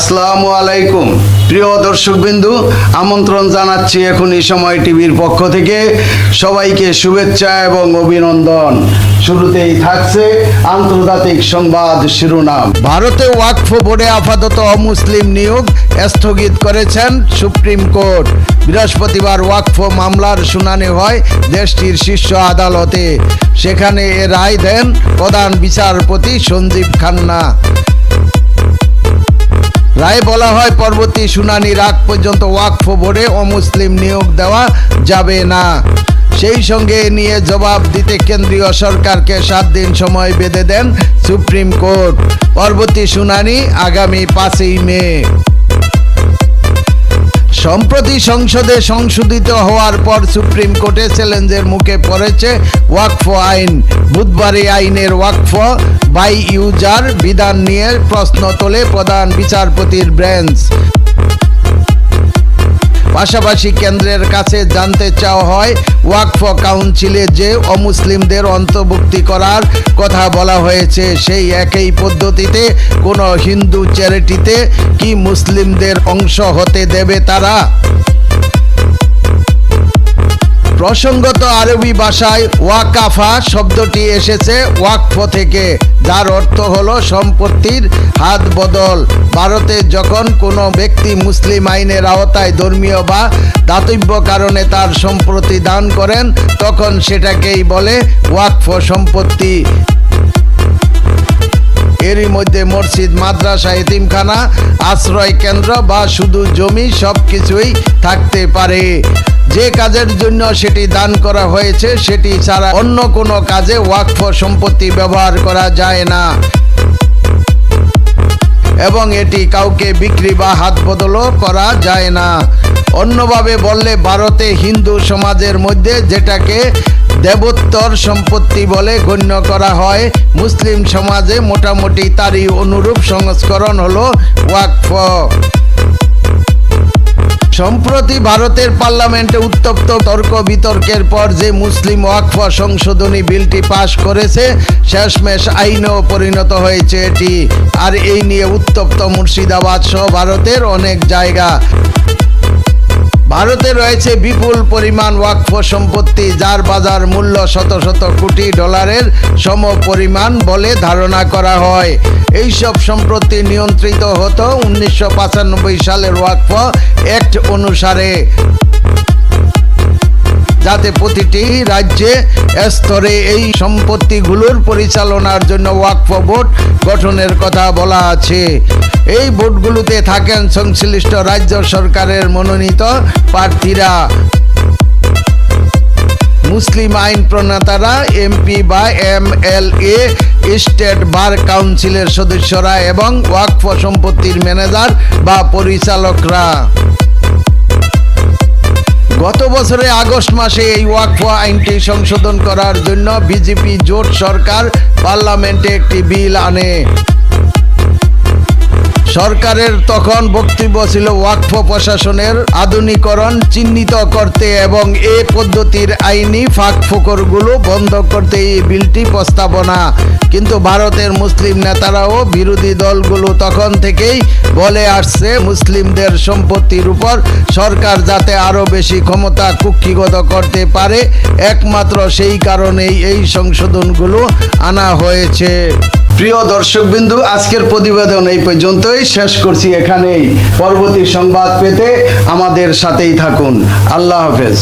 আসসালামু আলাইকুম। প্রিয় দর্শকবিন্দু, আমন্ত্রণ জানাচ্ছি এখন এই সময় টিভির পক্ষ থেকে। সবাইকে শুভেচ্ছা এবং অভিনন্দন। শুরুতেই থাকছে আন্তর্জাতিক সংবাদ শিরোনাম। ভারতে ওয়াকফ বোর্ডে আপাতত অমুসলিম নিয়োগ স্থগিত করেছেন সুপ্রিম কোর্ট। বৃহস্পতিবার ওয়াকফ মামলার শুনানি হয় দেশটির শীর্ষ আদালতে। সেখানে এ রায় দেন প্রধান বিচারপতি সঞ্জীব খান্না। রায়ে বলা হয়, পরবর্তী শুনানির আগ পর্যন্ত ওয়াকফ বোর্ডে অমুসলিম নিয়োগ দেওয়া যাবে না। সেই সঙ্গে নিয়ে জবাব দিতে কেন্দ্রীয় সরকারকে সাত দিন সময় বেঁধে দেন সুপ্রিম কোর্ট। পরবর্তী শুনানি আগামী পাঁচই মে। সম্প্রতি সংসদে সংশোধিত হওয়ার পর সুপ্রিম কোর্টে চ্যালেঞ্জের মুখে পড়েছে ওয়াকফ আইন। বুধবার আইনের ওয়াকফ বাই ইউজার বিধান নিয়ে প্রশ্ন তোলে প্রধান বিচারপতির ব্রেঞ্চ। পাশাপাশি কেন্দ্রের কাছে জানতে চাওয়া হয়, ওয়াকফ কাউন্সিলে যে অমুসলিমদের অন্তর্ভুক্তি করার কথা বলা হয়েছে, সেই একই পদ্ধতিতে কোনো হিন্দু চ্যারিটিতে কি মুসলিমদের অংশ হতে দেবে তারা? প্রসঙ্গত আরবি ভাষায় ওয়াকাফা শব্দটি এসেছে ওয়াকফ থেকে, যার অর্থ হল সম্পত্তির হাত বদল। ভারতে যখন কোনো ব্যক্তি মুসলিম আইনের আওতায় ধর্মীয় বা দাতব্য কারণে তার সম্পত্তি দান করেন, তখন সেটাকেই বলে ওয়াকফ সম্পত্তি। এরই মধ্যে মসজিদ, মাদ্রাসা, এতিমখানা আশ্রয় কেন্দ্র বা শুধু জমি সব কিছুই থাকতে পারে। যে কাজের জন্য সেটি দান করা হয়েছে, সেটি ছাড়া অন্য কোনো কাজে ওয়াকফ সম্পত্তি ব্যবহার করা যায় না। এবং এটি কাউকে বিক্রি বা হাত বদলও করা যায় না। অন্যভাবে বললে, ভারতে হিন্দু সমাজের মধ্যে যেটাকে দেবোত্তর সম্পত্তি বলে গণ্য করা হয়, মুসলিম সমাজে মোটামুটি তারই অনুরূপ সংস্করণ হলো ওয়াকফ। সম্প্রতি ভারতের পার্লামেন্টে উত্তপ্ত তর্ক বিতর্কের পর যে মুসলিম ওয়াকফ সংশোধনী বিলটি পাশ করেছে, শেষমেশ আইনেও পরিণত হয়েছে এটি। আর এই নিয়ে উত্তপ্ত মুর্শিদাবাদ সহ ভারতের অনেক জায়গা। ভারতে রয়েছে বিপুল পরিমাণ ওয়াকফ সম্পত্তি, যার বাজার মূল্য শত শত কোটি ডলারের সম পরিমাণ বলে ধারণা করা হয়। এইসব সম্পত্তি নিয়ন্ত্রিত হতো উনিশশো পঁচানব্বই সালের ওয়াকফ অ্যাক্ট অনুসারে। যাতে প্রতিটি রাজ্যে স্তরে এই সম্পত্তিগুলোর পরিচালনার জন্য ওয়াকফ বোর্ড গঠনের কথা বলা আছে। এই বোর্ডগুলোতে থাকেন সংশ্লিষ্ট রাজ্য সরকারের মনোনীত প্রার্থীরা। মুসলিম আইন প্রণেতারা, এমপি বা M L A state bar কাউন্সিলের সদস্যরা এবং ওয়াকফ সম্পত্তির ম্যানেজার বা পরিচালকরা। গত বছরে আগস্ট মাসে এই ওয়াকফ আইনটি সংশোধন করার জন্য বিজেপি জোট সরকার পার্লামেন্টে একটি বিল আনে। সরকারের তখন বক্তব্য ছিল ওয়াকফ প্রশাসনের আধুনিকরণ চিহ্নিত করতে এবং এ পদ্ধতির আইনি ফাঁক ফোকরগুলো বন্ধ করতে এই বিলটি প্রস্তাবনা। কিন্তু ভারতের মুসলিম নেতারাও বিরোধী দলগুলো তখন থেকেই বলে আসছে, মুসলিমদের সম্পত্তির উপর সরকার যাতে আরও বেশি ক্ষমতা কুক্ষিগত করতে পারে। একমাত্র সেই কারণেই এই সংশোধনগুলো আনা হয়েছে। প্রিয় দর্শকবিন্দু, আজকের প্রতিবেদন এই পর্যন্তই। শেষ করছি এখানেই। পরবর্তী সংবাদ পেতে আমাদের সাথেই থাকুন। আল্লাহ হাফেজ।